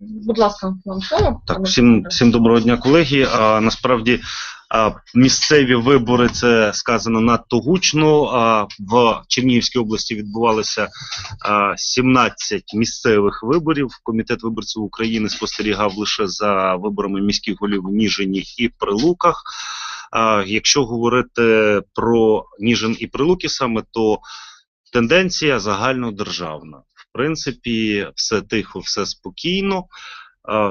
Будь ласка, вам слово. Так, всім, всім доброго дня, колеги. А, насправді а, місцеві вибори це сказано надто гучно. А, в Чернігівській області відбувалося а, 17 місцевих виборів. Комітет виборців України спостерігав лише за виборами міських голів в Ніжині і Прилуках. А, якщо говорити про Ніжин і Прилуки саме, то тенденція загальнодержавна. Принципі, все тихо, все спокійно.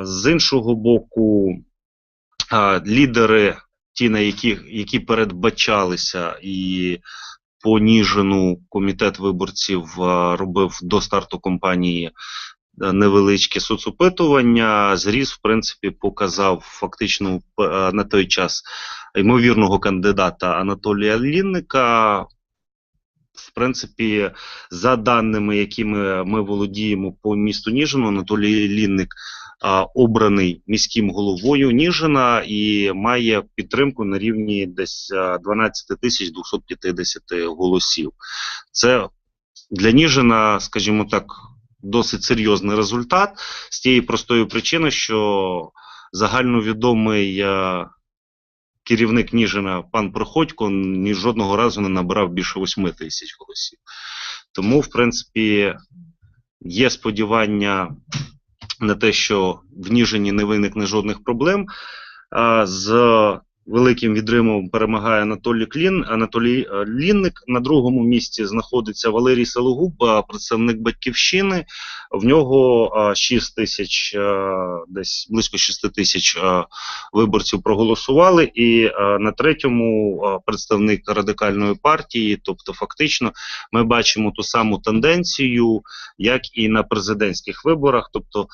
З іншого боку, лідери, ті, на яких які передбачалися, і по Ніжину комітет виборців робив до старту кампанії а, невеличке соцопитування. Зріз, в принципі, показав фактично на той час ймовірного кандидата Анатолія Лінника. В принципі, за даними, якими ми володіємо по місту Ніжину, Анатолій Лінник а, обраний міським головою Ніжина і має підтримку на рівні десь 12 тисяч 250 голосів. Це для Ніжина, скажімо так, досить серйозний результат з тієї простої причини, що загальновідомий керівник Ніжина пан Проходько ні жодного разу не набирав більше 8 тисяч голосів. Тому, в принципі, є сподівання на те, що в Ніжині не виникне жодних проблем. З великим відримом перемагає Анатолій Клін, Анатолій е, Лінник. На другому місці знаходиться Валерій Селогуб, а, представник батьківщини. В нього а, 6 тисяч, десь близько 6 тисяч виборців проголосували, і на третьому представник радикальної партії. Тобто, фактично, ми бачимо ту саму тенденцію, як і на президентських виборах. Тобто,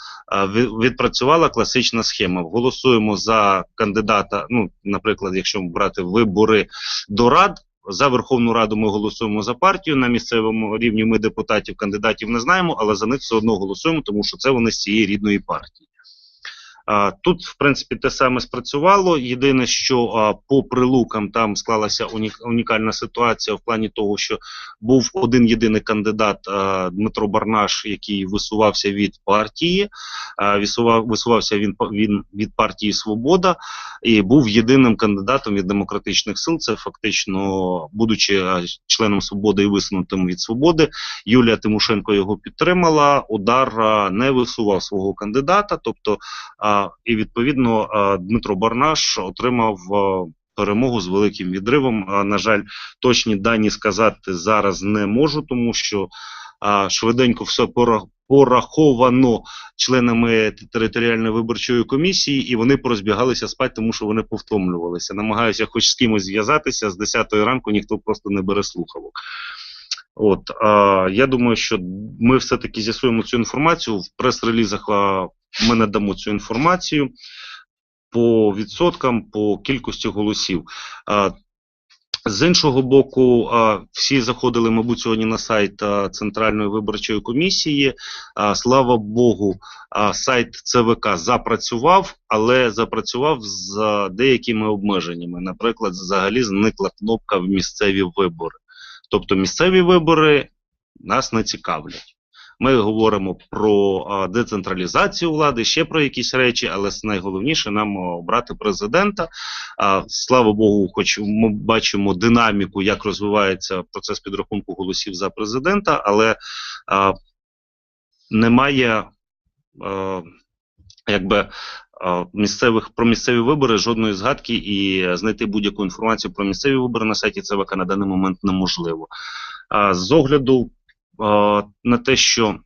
відпрацювала класична схема. Голосуємо за кандидата. Ну, наприклад, якщо брати вибори до рад. За Верховну Раду ми голосуємо за партію. На місцевому рівні ми депутатів, кандидатів не знаємо, але за них все одно голосуємо, тому що це вони з цієї рідної партії. Тут, в принципі, те саме спрацювало. Єдине, що по прилукам там склалася унік- унікальна ситуація в плані того, що був один єдиний кандидат Дмитро Барнаш, який висувався від партії. Висувався він, він від партії Свобода і був єдиним кандидатом від демократичних сил. Це фактично, будучи членом свободи і висунутим від свободи, Юлія Тимошенко його підтримала. Удар не висував свого кандидата. Тобто, і відповідно Дмитро Барнаш отримав. Перемогу з великим відривом. На жаль, точні дані сказати зараз не можу, тому що швиденько все пораховано членами територіальної виборчої комісії, і вони порозбігалися спати, тому що вони повтомлювалися. Намагаюся хоч з кимось зв'язатися з 10 ранку, ніхто просто не бере слухавок. От а, я думаю, що ми все-таки з'ясуємо цю інформацію. В прес-релізах ми надамо цю інформацію по відсоткам, по кількості голосів. З іншого боку, всі заходили, мабуть, сьогодні на сайт Центральної виборчої комісії. Слава Богу, сайт ЦВК запрацював, але запрацював з деякими обмеженнями. Наприклад, взагалі зникла кнопка в місцеві вибори. Тобто місцеві вибори нас не цікавлять. Ми говоримо про децентралізацію влади, ще про якісь речі, але найголовніше нам обрати президента. Слава Богу, хоч ми бачимо динаміку, як розвивається процес підрахунку голосів за президента, але немає якби. Місцевих про місцеві вибори жодної згадки і знайти будь-яку інформацію про місцеві вибори на сайті ЦВК на даний момент неможливо. З огляду на те, що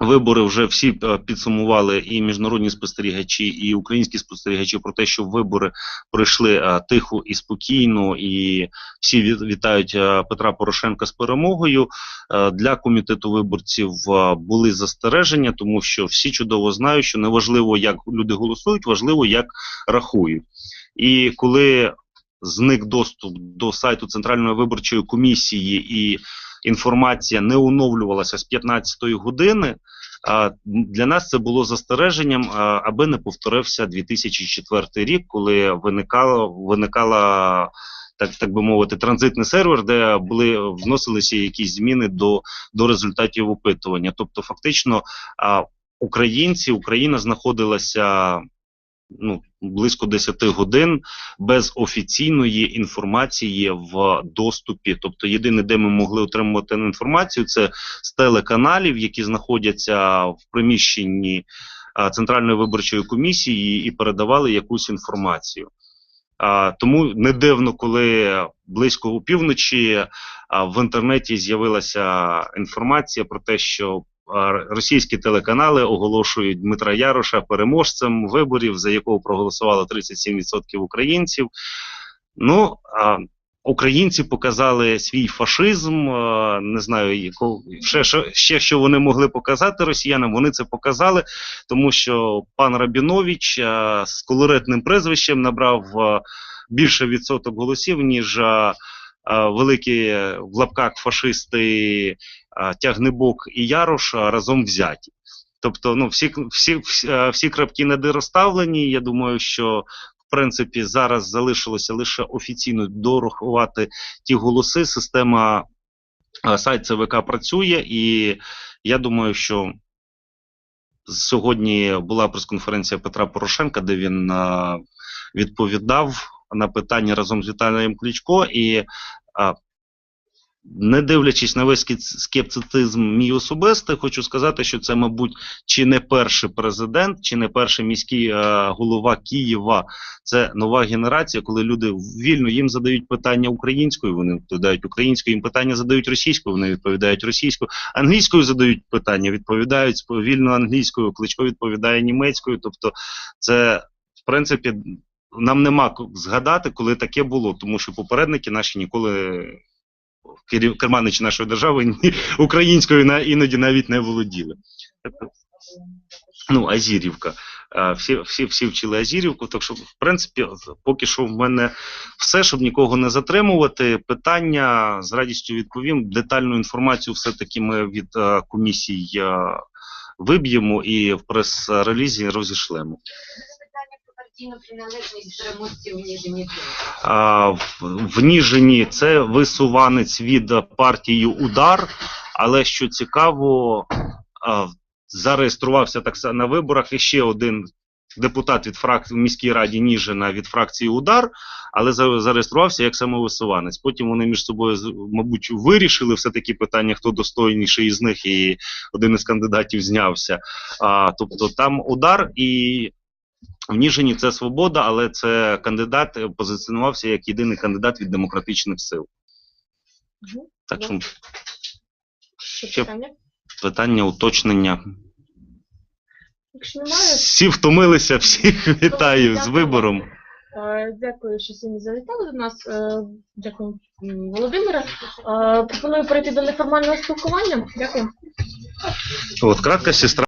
вибори вже всі е, підсумували і міжнародні спостерігачі, і українські спостерігачі про те, що вибори пройшли е, тихо і спокійно, і всі вітають е, Петра Порошенка з перемогою. Для комітету виборців були застереження, тому що всі чудово знають, що неважливо, як люди голосують, важливо, як рахують. І коли зник доступ до сайту Центральної виборчої комісії і інформація не оновлювалася з 15-ї години. Для нас це було застереженням, аби не повторився 2004 рік, коли виникала виникала. Так, так би мовити, транзитний сервер, де були вносилися якісь зміни до, до результатів опитування. Тобто, фактично, українці, Україна знаходилася ну, близько 10 годин без офіційної інформації в доступі. Тобто, єдине, де ми могли отримувати інформацію, це з телеканалів, які знаходяться в приміщенні Центральної виборчої комісії і передавали якусь інформацію. Тому не дивно, коли близько у півночі в інтернеті з'явилася інформація про те, що російські телеканали оголошують Дмитра Яроша переможцем виборів, за якого проголосувало 37% українців. Ну, а, українці показали свій фашизм. Не знаю, ще, ще, що вони могли показати росіянам. Вони це показали, тому що пан Рабінович з колоритним прізвищем набрав більше відсоток голосів, ніж великі в лапках фашисти Тягнебок і Ярош разом взяті. Тобто, ну, всі, всі, всі, крапки над розставлені. Я думаю, що в принципі зараз залишилося лише офіційно дорахувати ті голоси. Система сайт ЦВК працює, і я думаю, що сьогодні була прес-конференція Петра Порошенка, де він відповідав на питання разом з Віталієм Кличко. І не дивлячись на весь скеп- скептицизм мій особистий, хочу сказати, що це, мабуть, чи не перший президент, чи не перший міський е, голова Києва. Це нова генерація, коли люди вільно їм задають питання українською, вони відповідають українською, їм питання задають російською, вони відповідають російською, англійською задають питання, відповідають вільно англійською, кличко відповідає німецькою. Тобто, це в принципі нам нема згадати, коли таке було, тому що попередники наші ніколи керманичі нашої держави українською іноді навіть не володіли. Ну, Азірівка. Всі, всі, всі вчили Азірівку, так що, в принципі, поки що в мене все, щоб нікого не затримувати. Питання з радістю відповім. Детальну інформацію все-таки ми від е, комісій е, виб'ємо і в прес-релізі розішлемо. Партійну приналежність переможців Ніжині. А, в, в Ніжині це висуванець від партії Удар. Але що цікаво, а, зареєструвався так само на виборах і ще один депутат від фракції в міській раді Ніжина від фракції Удар, але зареєструвався як самовисуванець. Потім вони між собою, мабуть, вирішили все таки питання, хто достойніший із них, і один із кандидатів знявся. А, тобто там удар і в Ніжині це свобода, але це кандидат е, позиціонувався як єдиний кандидат від демократичних сил. Мгм. Так що Ще Ще- питання? питання уточнення. Якщо немає, Всі втомилися, всіх вітаю з вибором. е, дякую, що сьогодні завітали до нас. Е, Дякую, Володимире. Пропоную перейти до неформального спілкування. Дякую. От кратка сестра.